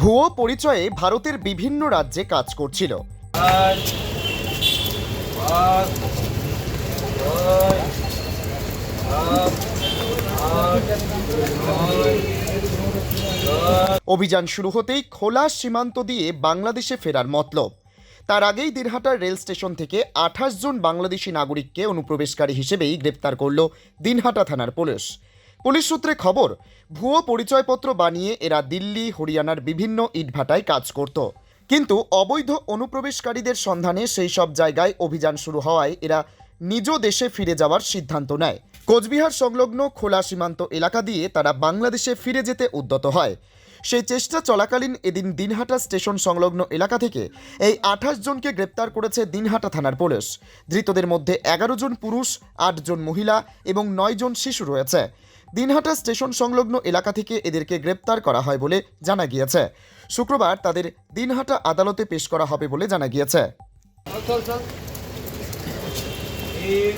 ভুয়ো পরিচয়ে ভারতের বিভিন্ন রাজ্যে কাজ করছিল। অভিযান শুরু হতেই খোলা সীমান্ত দিয়ে বাংলাদেশে ফেরার মতলব। তার আগেই দিনহাটার রেল স্টেশন থেকে আঠাশ জন বাংলাদেশি নাগরিককে অনুপ্রবেশকারী হিসেবেই গ্রেপ্তার করল দিনহাটা থানার পুলিশ। পুলিশ সূত্রে খবর, ভুয়ো পরিচয়পত্র বানিয়ে এরা দিল্লি, হরিয়ানার বিভিন্ন ইটভাটায় কাজ করত। কিন্তু অবৈধ অনুপ্রবেশকারীদের সন্ধানে সেই সব জায়গায় অভিযান শুরু হওয়ায় এরা নিজ দেশে ফিরে যাওয়ার সিদ্ধান্ত নেয়। কোচবিহার সংলগ্ন খোলা সীমান্ত এলাকা দিয়ে তারা বাংলাদেশে ফিরে যেতে উদ্যত হয়। সেই চেষ্টা চলাকালীন এদিন দিনহাটা স্টেশন সংলগ্ন এলাকা থেকে এই আঠাশ জনকে গ্রেপ্তার করেছে দিনহাটা থানার পুলিশ। ধৃতদের মধ্যে এগারো জন পুরুষ, আট জন মহিলা এবং নয় জন শিশু রয়েছে। দিনহাটা স্টেশন সংলগ্ন এলাকা থেকে এদেরকে গ্রেপ্তার করা হয় বলে জানা গিয়েছে শুক্রবার তাদের দিনহাটা আদালতে পেশ করা হবে বলে জানা গিয়েছে তিন